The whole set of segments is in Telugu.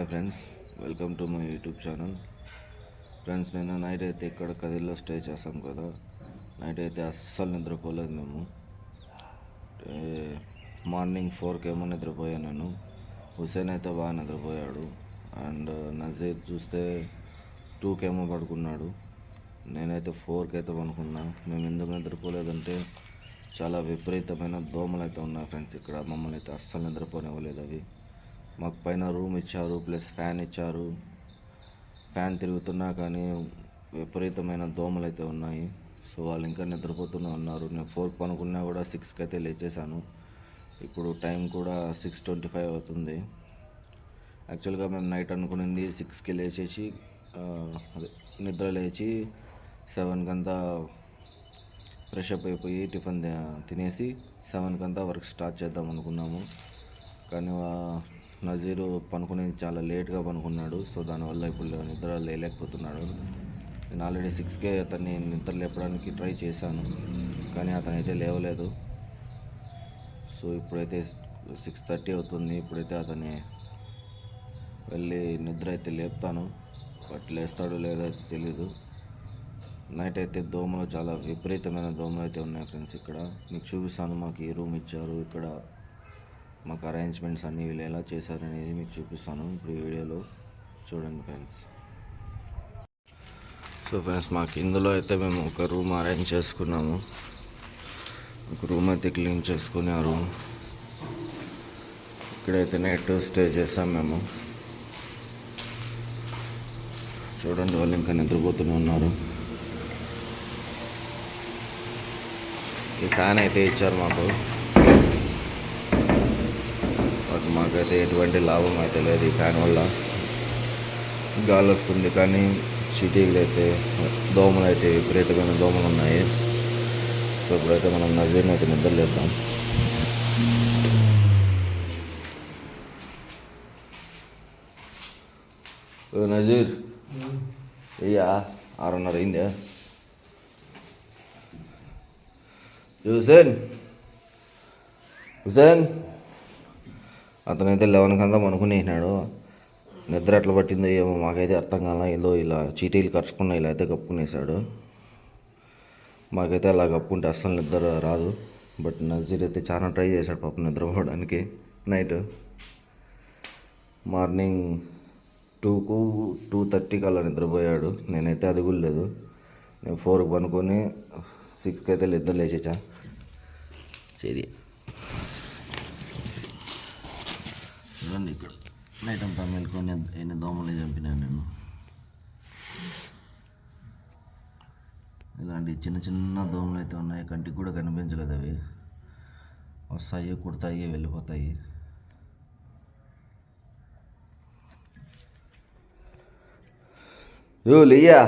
Hi friends welcome to my YouTube channel. Friends నేను నైట్ అయితే ఇక్కడ కదిలో స్టే చేస్తాం కదా. నైట్ అయితే అస్సలు నిద్రపోలేదు మేము. మార్నింగ్ ఫోర్కి ఏమో నిద్రపోయాను నేను. హుసేన్ అయితే బాగా నిద్రపోయాడు. అండ్ నజీర్ చూస్తే టూకేమో పడుకున్నాడు. నేనైతే ఫోర్కి అయితే పడుకున్నా. మేము ఎందుకు నిద్రపోలేదంటే చాలా విపరీతమైన దోమలు అయితే ఉన్నాయి ఫ్రెండ్స్ ఇక్కడ. మమ్మల్ని అయితే అస్సలు నిద్రపోనివ్వలేదు అవి. మాకు పైన రూమ్ ఇచ్చారు ప్లస్ ఫ్యాన్ ఇచ్చారు. ఫ్యాన్ తిరుగుతున్నా కానీ విపరీతమైన దోమలు అయితే ఉన్నాయి. సో వాళ్ళు ఇంకా నిద్రపోతూనే ఉన్నారు. నేను ఫోర్కి పనుకున్నా కూడా సిక్స్కి అయితే లేచేసాను ఇప్పుడు టైం కూడా సిక్స్ ట్వంటీ ఫైవ్ అవుతుంది. యాక్చువల్గా మేము నైట్ అనుకునింది సిక్స్కి లేచేసి అదే నిద్ర లేచి సెవెన్కి అంతా ఫ్రెష్ అప్ అయిపోయి టిఫిన్ తినేసి సెవెన్కి అంతా వర్క్ స్టార్ట్ చేద్దాం అనుకున్నాము. కానీ నజీరు పనుకుని చాలా లేట్గా పనుకున్నాడు. సో దానివల్ల ఇప్పుడు నిద్ర లేలేకపోతున్నాడు. నేను ఆల్రెడీ సిక్స్కే అతన్ని నిద్ర లేపడానికి ట్రై చేశాను. కానీ అతనైతే లేవలేదు. సో ఇప్పుడైతే సిక్స్ థర్టీ అవుతుంది. ఇప్పుడైతే అతన్ని వెళ్ళి నిద్ర అయితే లేపుతాను. బట్ లేస్తాడో లేదో అయితే తెలీదు. నైట్ అయితే దోమలు చాలా విపరీతమైన దోమలు అయితే ఉన్నాయి ఫ్రెండ్స్ ఇక్కడ. మీకు చూపిస్తాను మాకు ఈ రూమ్ ఇచ్చారు. ఇక్కడ మాకు అరేంజ్మెంట్స్ అన్నీ వీళ్ళు ఎలా చేశారనేది మీకు చూపిస్తాను ఇప్పుడు ఈ వీడియోలో. చూడండి ఫ్రెండ్స్ సో ఫ్రెండ్స్ మాకు ఇందులో అయితే మేము ఒక రూమ్ అరేంజ్ చేసుకున్నాము. ఒక రూమ్ అయితే క్లీన్ చేసుకుని ఆ రూమ్ ఇక్కడైతే నైట్ స్టే చేసాం మేము. చూడండి వాళ్ళు ఇంకా నిద్రపోతూనే ఉన్నారు. ఈ ఫ్యాన్ అయితే ఇచ్చారు మాకు. బట్ మాకైతే ఎటువంటి లాభం అయితే లేదు. ఈ ఫ్యాన్ వల్ల గాలి వస్తుంది కానీ సిటీలు అయితే దోమలు అయితే విపరీతమైన దోమలు ఉన్నాయి. సో ఇప్పుడైతే మనం నజీర్ని అయితే నిద్రలేద్దాం. ఓ నజీర్. అయ్యా ఆరున్నర అయిందే? హుసేన్ హుసేన్ అతనైతే లెవెన్ కంతా పనుకునేసినాడు నిద్ర ఎట్లా పట్టిందో ఏమో మాకైతే అర్థం కాల. ఏదో ఇలా చీటీలు ఖర్చుకున్న ఇలా అయితే కప్పుకునేసాడు. మాకైతే అలా కప్పుకుంటే అస్సలు నిద్ర రాదు. బట్ నజీర్ అయితే చాలా ట్రై చేశాడు పాపం నిద్రపోవడానికి. నైట్ మార్నింగ్ టూకు టూ థర్టీకి అలా నిద్రపోయాడు. నేనైతే అది కూడా లేదు. నేను ఫోర్కి పనుకొని సిక్స్కి అయితే నిద్ర లేచేచా చేది. చూడండి ఇక్కడ. నైట్ అంతా మేల్కొని ఎన్ని దోమలు చంపినాను నేను ఇలాంటి చిన్న చిన్న దోమలు అయితే ఉన్నాయి. కంటికి కూడా కనిపించలేదు అవి. వస్తాయి కుడతాయి వెళ్ళిపోతాయి. యో లియా.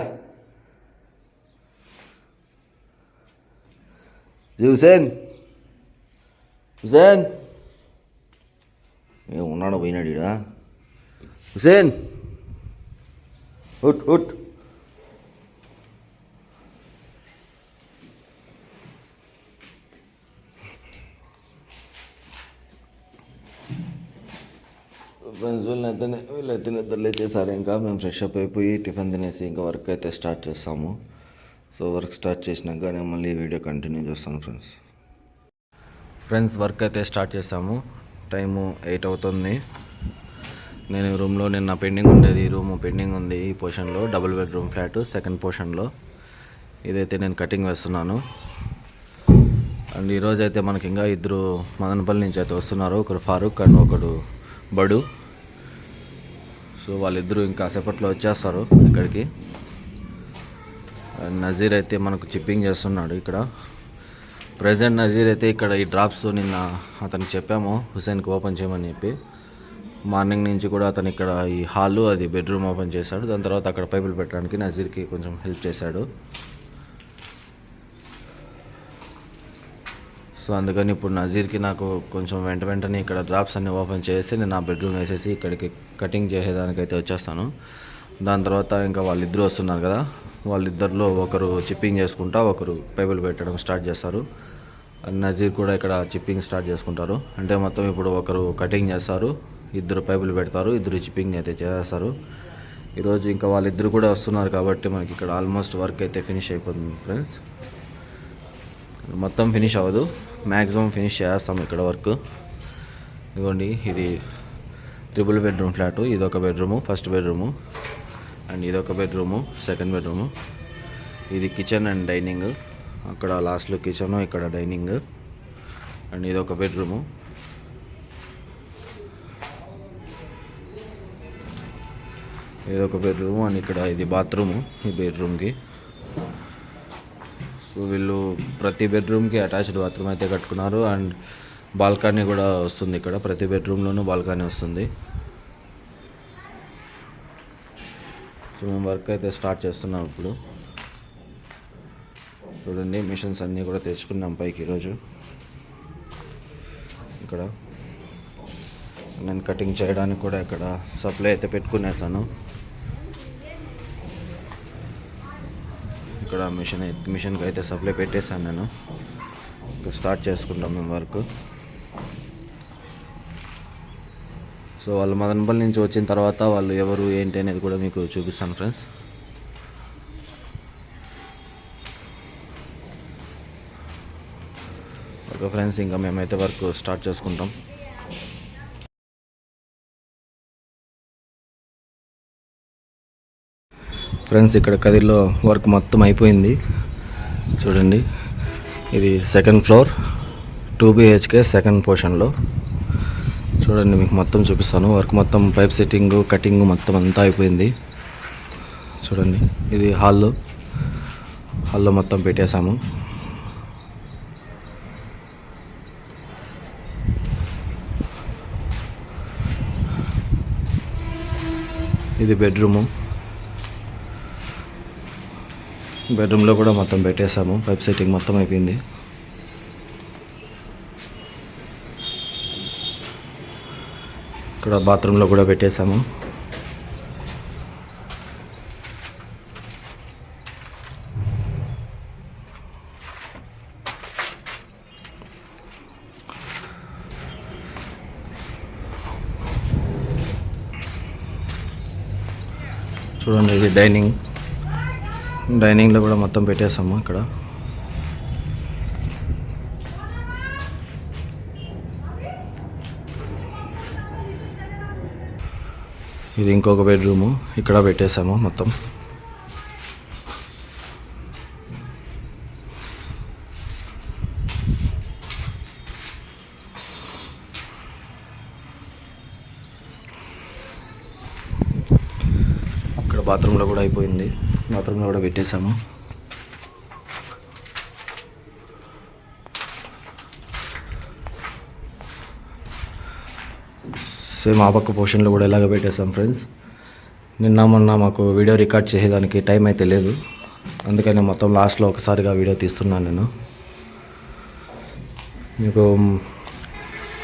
హుసేన్ హుసేన్ ఏ ఉన్నాడు పోయినాడు ఈడ? హుసేన్! ఉట్ ఉట్. ఫ్రెండ్స్ వీళ్ళైతే వీళ్ళైతే నిద్ర లేచేసారు. ఇంకా మేము ఫ్రెష్ అప్ అయిపోయి టిఫిన్ తినేసి ఇంకా వర్క్ అయితే స్టార్ట్ చేస్తాము. సో వర్క్ స్టార్ట్ చేసినాక నేను మళ్ళీ వీడియో కంటిన్యూ చేస్తాను ఫ్రెండ్స్ ఫ్రెండ్స్ వర్క్ అయితే స్టార్ట్ చేసాము టైము ఎయిట్ అవుతుంది. నేను ఈ రూమ్లో నిన్న పెండింగ్ ఉండేది ఈ రూమ్ పెండింగ్ ఉంది ఈ పోర్షన్లో డబుల్ బెడ్రూమ్ ఫ్లాట్ సెకండ్ పోర్షన్లో. ఇదైతే నేను కటింగ్ వేస్తున్నాను. అండ్ ఈరోజు అయితే మనకి ఇంకా ఇద్దరు మదనపల్లి నుంచి అయితే వస్తున్నారు. ఒకరు ఫారూక్ అండ్ ఒకడు బడు. సో వాళ్ళిద్దరూ ఇంకా సేపట్లో వచ్చేస్తారు ఇక్కడికి. నజీర్ అయితే మనకు చిప్పింగ్ చేస్తున్నాడు ఇక్కడ. ప్రజెంట్ నజీర్ అయితే ఇక్కడ ఈ డ్రాప్స్ నిన్న అతనికి చెప్పాము హుసేన్కి ఓపెన్ చేయమని చెప్పి. మార్నింగ్ నుంచి కూడా అతను ఇక్కడ ఈ హాలు అది బెడ్రూమ్ ఓపెన్ చేశాడు. దాని తర్వాత అక్కడ పైపులు పెట్టడానికి నజీర్కి కొంచెం హెల్ప్ చేశాడు. సో అందుకని ఇప్పుడు నజీర్కి నాకు కొంచెం వెంట వెంటనే ఇక్కడ డ్రాప్స్ అన్నీ ఓపెన్ చేసి నేను ఆ బెడ్రూమ్ వేసేసి ఇక్కడికి కటింగ్ చేసేదానికైతే వచ్చేస్తాను. దాని తర్వాత ఇంకా వాళ్ళిద్దరూ వస్తున్నారు కదా. వాళ్ళిద్దరిలో ఒకరు చిప్పింగ్ చేసుకుంటా ఒకరు పైపులు పెట్టడం స్టార్ట్ చేస్తారు. నజీర్ కూడా ఇక్కడ చిప్పింగ్ స్టార్ట్ చేసుకుంటారు. అంటే మొత్తం ఇప్పుడు ఒకరు కటింగ్ చేస్తారు ఇద్దరు పైపులు పెడతారు ఇద్దరు చిప్పింగ్ అయితే చేస్తారు. ఈరోజు ఇంకా వాళ్ళిద్దరు కూడా వస్తున్నారు కాబట్టి మనకి ఇక్కడ ఆల్మోస్ట్ వర్క్ అయితే ఫినిష్ అయిపోతుంది ఫ్రెండ్స్ మొత్తం ఫినిష్ అవ్వదు. మ్యాక్సిమం ఫినిష్ చేస్తాం ఇక్కడ వర్క్ ఇదిగోండి ఇది త్రిబుల్ బెడ్రూమ్ ఫ్లాటు ఇదొక బెడ్రూము ఫస్ట్ బెడ్రూము అండ్ ఇదొక బెడ్రూము సెకండ్ బెడ్రూము ఇది కిచెన్ అండ్ డైనింగ్ అక్కడ లాస్ట్లో కిచెన్ ఇక్కడ డైనింగ్ అండ్ ఇదొక బెడ్రూము ఒక బెడ్రూమ్ అండ్ ఇక్కడ ఇది బాత్రూము ఈ బెడ్రూమ్కి సో వీళ్ళు ప్రతి బెడ్రూమ్కి అటాచ్డ్ బాత్రూమ్ అయితే కట్టుకున్నారు అండ్ బాల్కనీ కూడా వస్తుంది ఇక్కడ. ప్రతి బెడ్రూమ్లోనూ బాల్కనీ వస్తుంది. సో మేము వర్క్ అయితే స్టార్ట్ చేస్తున్నాం ఇప్పుడు. చూడండి మిషన్స్ అన్నీ కూడా తెచ్చుకున్నాం పైకి ఈరోజు. ఇక్కడ. నేను కటింగ్ చేయడానికి కూడా ఇక్కడ సప్లై అయితే పెట్టుకునేసాను. ఇక్కడ మిషన్ మిషన్కి అయితే సప్లై పెట్టేశాను నేను. ఇంకా స్టార్ట్ చేసుకుంటాం మేము వర్క్ సో వాళ్ళు మదనపల్లి నుంచి వచ్చిన తర్వాత వాళ్ళు ఎవరు ఏంటి అనేది కూడా మీకు చూపిస్తాను ఫ్రెండ్స్ ఓకే ఫ్రెండ్స్ ఇంకా మేమైతే వర్క్ స్టార్ట్ చేసుకుంటాం. ఫ్రెండ్స్ ఇక్కడ కదిలో వర్క్ మొత్తం అయిపోయింది. చూడండి ఇది second floor two BHK second పోర్షన్లో చూడండి మీకు మొత్తం చూపిస్తాను. వర్క్ మొత్తం పైప్ సెట్టింగ్ కటింగ్ మొత్తం అంతా అయిపోయింది. చూడండి ఇది హాల్లో హాల్లో మొత్తం పెట్టేశాము. ఇది బెడ్రూము. బెడ్రూమ్లో కూడా మొత్తం పెట్టేశాము. పైప్ సెట్టింగ్ మొత్తం అయిపోయింది. ఇక్కడ బాత్రూంలో కూడా పెట్టేశాము. చూడండి ఇది డైనింగ్. డైనింగ్లో కూడా మొత్తం పెట్టేసాము ఇక్కడ ఇది ఇంకొక బెడ్రూము. ఇక్కడ పెట్టేసాము మొత్తం ఇక్కడ బాత్రూంలో కూడా అయిపోయింది. బాత్రూంలో కూడా పెట్టేశాము. సేమ్ ఆ పక్క పోర్షన్లో కూడా ఇలాగ పెట్టేశాం ఫ్రెండ్స్ నిన్న మొన్న మాకు వీడియో రికార్డ్ చేసేదానికి టైం అయితే లేదు. అందుకని మొత్తం లాస్ట్లో ఒకసారిగా వీడియో తీస్తున్నాను నేను. మీకు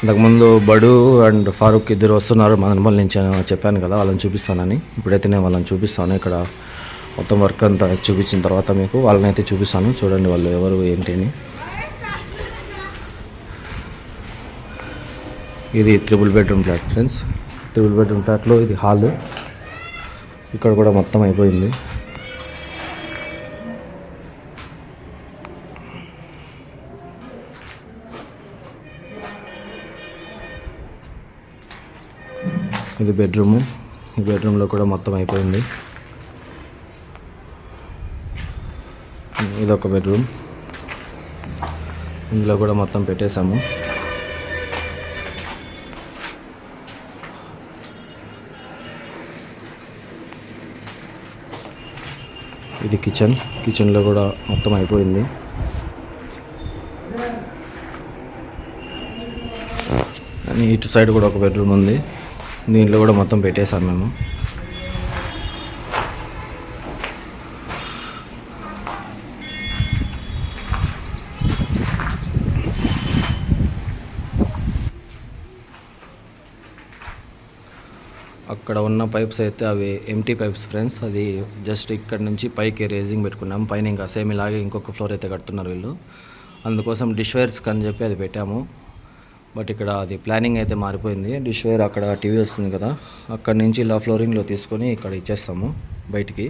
ఇంతకుముందు బడు అండ్ ఫారూక్ ఇద్దరు వస్తున్నారు. మదనపల్లి నుంచి చెప్పాను కదా వాళ్ళని చూపిస్తానని. ఇప్పుడైతే నేను వాళ్ళని చూపిస్తాను. ఇక్కడ మొత్తం వర్క్ అంతా చూపించిన తర్వాత మీకు వాళ్ళని అయితే చూపిస్తాను. చూడండి వాళ్ళు ఎవరు ఏంటి అని. ఇది triple bedroom flat friends. Triple bedroom ఫ్లాట్లో ఇది హాల్. ఇక్కడ కూడా మొత్తం అయిపోయింది. ఇది బెడ్రూము. ఈ బెడ్రూమ్లో కూడా మొత్తం అయిపోయింది. ఇది ఒక బెడ్రూమ్. ఇందులో కూడా మొత్తం పెట్టేశాము. ఇది కిచెన్. కిచెన్లో కూడా మొత్తం అయిపోయింది. అని ఇటు సైడ్ కూడా ఒక బెడ్రూమ్ ఉంది. దీంట్లో కూడా మొత్తం పెట్టేశాం మేము. అక్కడ ఉన్న పైప్స్ అయితే అవి ఎంటీ పైప్స్ ఫ్రెండ్స్ అది జస్ట్ ఇక్కడ నుంచి పైకి రేజింగ్ పెట్టుకున్నాం. పైన ఇంకా సేమ్ ఇలాగే ఇంకొక ఫ్లోర్ అయితే కడుతున్నారు వీళ్ళు. అందుకోసం డిష్ వైర్స్ అని చెప్పి అది పెట్టాము. బట్ ఇక్కడ అది ప్లానింగ్ అయితే మారిపోయింది. డిష్ వేర్ అక్కడ టీవీ వస్తుంది కదా. అక్కడ నుంచి ఇలా ఫ్లోరింగ్లో తీసుకొని ఇక్కడ ఇచ్చేస్తాము బయటికి.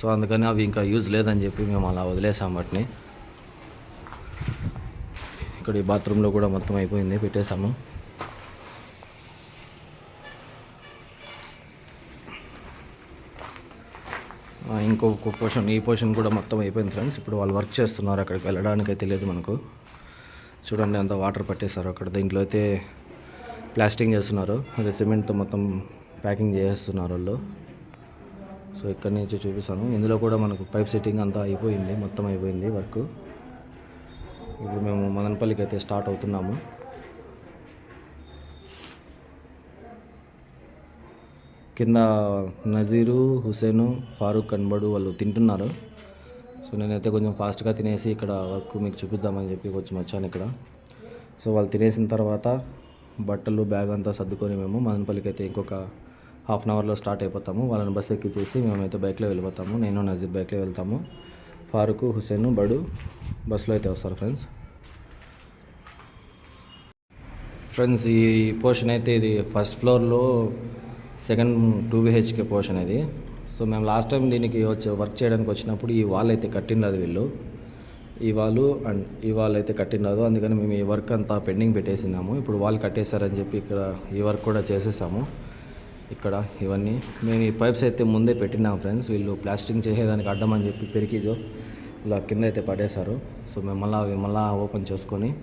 సో అందుకని అవి ఇంకా యూజ్ లేదని చెప్పి మేము అలా వదిలేసాం వాటిని. ఇక్కడ ఈ బాత్రూంలో కూడా మొత్తం అయిపోయింది పెట్టేశాము ఇంకొక పోర్షన్ ఈ పోర్షన్ కూడా మొత్తం అయిపోయింది ఫ్రెండ్స్. ఇప్పుడు వాళ్ళు వర్క్ చేస్తున్నారు అక్కడికి వెళ్ళడానికి అయితే లేదు మనకు. చూడండి అంత వాటర్ పట్టేశారు అక్కడ. దీంట్లో అయితే ప్లాస్టింగ్ చేస్తున్నారు. అదే సిమెంట్తో మొత్తం ప్యాకింగ్ చేస్తున్నారు వాళ్ళు. సో ఇక్కడి నుంచి చూపిస్తాను. ఇందులో కూడా మనకు పైప్ సెట్టింగ్ అంతా అయిపోయింది. మొత్తం అయిపోయింది వర్క్. ఇప్పుడు మేము మదనపల్లికి అయితే స్టార్ట్ అవుతున్నాము. కింద నజీరు హుసేను ఫారూక్ కనబడు వాళ్ళు తింటున్నారు. సో నేనైతే కొంచెం ఫాస్ట్గా తినేసి ఇక్కడ వర్క్ మీకు చూపిద్దామని చెప్పి కొంచెం వచ్చాను ఇక్కడ. సో వాళ్ళు తినేసిన తర్వాత బట్టలు బ్యాగ్ అంతా సర్దుకొని మేము మదనపల్లికి అయితే ఇంకొక హాఫ్ అన్ అవర్లో స్టార్ట్ అయిపోతాము. వాళ్ళని బస్ ఎక్కించేసి మేమైతే బైక్లో వెళ్ళిపోతాము. నేను నజీర్ బైక్లో వెళ్తాము. ఫారూక్ హుసేన్ బడు బస్సులో అయితే వస్తారు ఫ్రెండ్స్ ఫ్రెండ్స్ ఈ పోర్షన్ అయితే ఇది ఫస్ట్ ఫ్లోర్లో సెకండ్ టూ బిహెచ్కే పోర్షన్ ఇది. సో మేము లాస్ట్ టైం దీనికి వచ్చి వర్క్ చేయడానికి వచ్చినప్పుడు ఈ వాల్ అయితే కట్టినది వీళ్ళు. ఈ వాళ్ళు అండ్ ఈ వాల్ అయితే కట్టినదు అందుకని మేము ఈ వర్క్ అంతా పెండింగ్ పెట్టేసినాము. ఇప్పుడు వాల్ కట్టేశారని చెప్పి ఇక్కడ ఈ వర్క్ కూడా చేసేసాము. ఇక్కడ ఇవన్నీ మేము ఈ పైప్స్ అయితే ముందే పెట్టినాం ఫ్రెండ్స్ వీళ్ళు ప్లాస్టింగ్ చేసేదానికి అడ్డం అని చెప్పి పెరిగిదో ఇలా కింద అయితే పడేశారు. సో మేము మళ్ళీ అవి మళ్ళీ ఓపెన్ చేసుకొని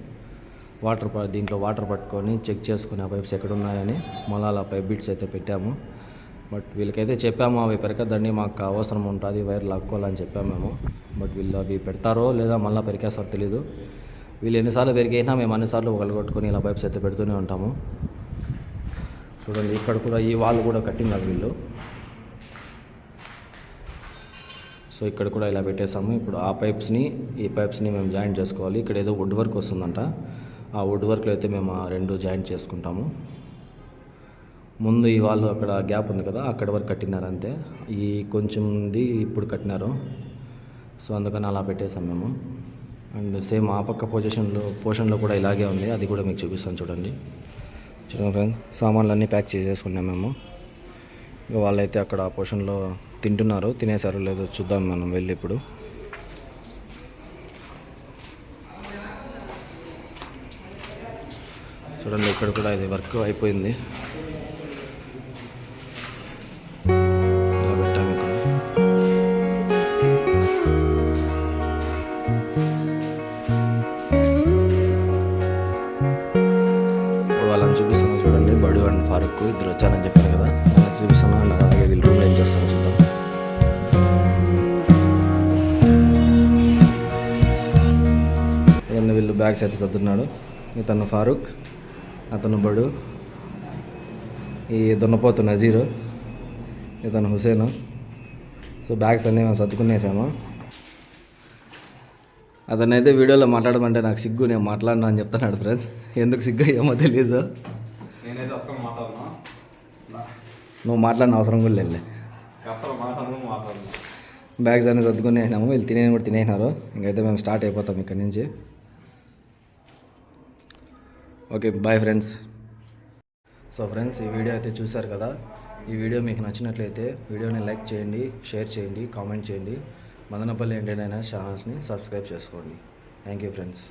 వాటర్ ప- దీంట్లో వాటర్ పట్టుకొని చెక్ చేసుకుని ఆ పైప్స్ ఎక్కడ ఉన్నాయని మళ్ళీ అలా పైప్ బిట్స్ అయితే పెట్టాము. బట్ వీళ్ళకైతే చెప్పాము అవి పెరకద్దండి మాకు అవసరం ఉంటుంది వైర్ లాక్కోవాలని చెప్పాము మేము. బట్ వీళ్ళు అవి పెడతారో లేదా మళ్ళీ పెరికేస్తారో తెలీదు. వీళ్ళు ఎన్నిసార్లు పెరిగైనా మేము అన్నిసార్లు ఒకళ్ళు కొట్టుకొని ఇలా పైప్స్ అయితే పెడుతూనే ఉంటాము. చూడండి ఇక్కడ కూడా ఈ వాళ్ళు కూడా కట్టినారు వీళ్ళు. సో ఇక్కడ కూడా ఇలా పెట్టేసాము ఇప్పుడు ఆ పైప్స్ని ఈ పైప్స్ని మేము జాయింట్ చేసుకోవాలి. ఇక్కడ ఏదో వుడ్ వర్క్ వస్తుందంట. ఆ వుడ్ వర్క్లో అయితే మేము ఆ రెండు జాయింట్ చేసుకుంటాము. ముందు ఈ వాళ్ళు అక్కడ గ్యాప్ ఉంది కదా అక్కడ వరకు కట్టినారు అంతే. ఈ కొంచెంది ఇప్పుడు కట్టినారు. సో అందుకని అలా పెట్టేసాం మేము. అండ్ సేమ్ ఆ పక్క పొజిషన్లో పోర్షన్లో కూడా ఇలాగే ఉంది. అది కూడా మీకు చూపిస్తాను చూడండి. చూడండి ఫ్రెండ్స్ సామాన్లు అన్నీ ప్యాక్ చేసేసుకున్నాం మేము. ఇక వాళ్ళైతే అక్కడ ఆ పోర్షన్లో తింటున్నారు. తినేసారు లేదో చూద్దాం మనం వెళ్ళి ఇప్పుడు. చూడండి ఇక్కడ కూడా ఇది వర్క్ అయిపోయింది. బ్యాగ్స్ అయితే సర్దున్నాడు ఇతను ఫారూక్ అతను బడు ఈ దున్నపోతు నజీరు ఇతను హుసేను. సో బ్యాగ్స్ అన్నీ మేము సర్దుకునేసాము. అతనైతే వీడియోలో మాట్లాడమంటే నాకు సిగ్గు నేను మాట్లాడినా అని చెప్తున్నాడు ఫ్రెండ్స్. ఎందుకు సిగ్గు ఏమో తెలీదు. నువ్వు మాట్లాడిన అవసరం కూడా లేదు బ్యాగ్స్ అన్నీ సర్దుకునేసినాము. వీళ్ళు తినేని కూడా తినేసినారు. ఇంకైతే మేము స్టార్ట్ అయిపోతాం ఇక్కడి నుంచి. Okay bye friends so friends ఈ వీడియో అయితే చూశారు కదా? ఈ వీడియో మీకు నచ్చినట్లయితే వీడియోని లైక్ చేయండి షేర్ చేయండి కామెంట్ చేయండి. మదనపల్లి ఎంటర్టైనర్స్ ఛానల్స్ని సబ్స్క్రైబ్ చేసుకోండి. Thank you friends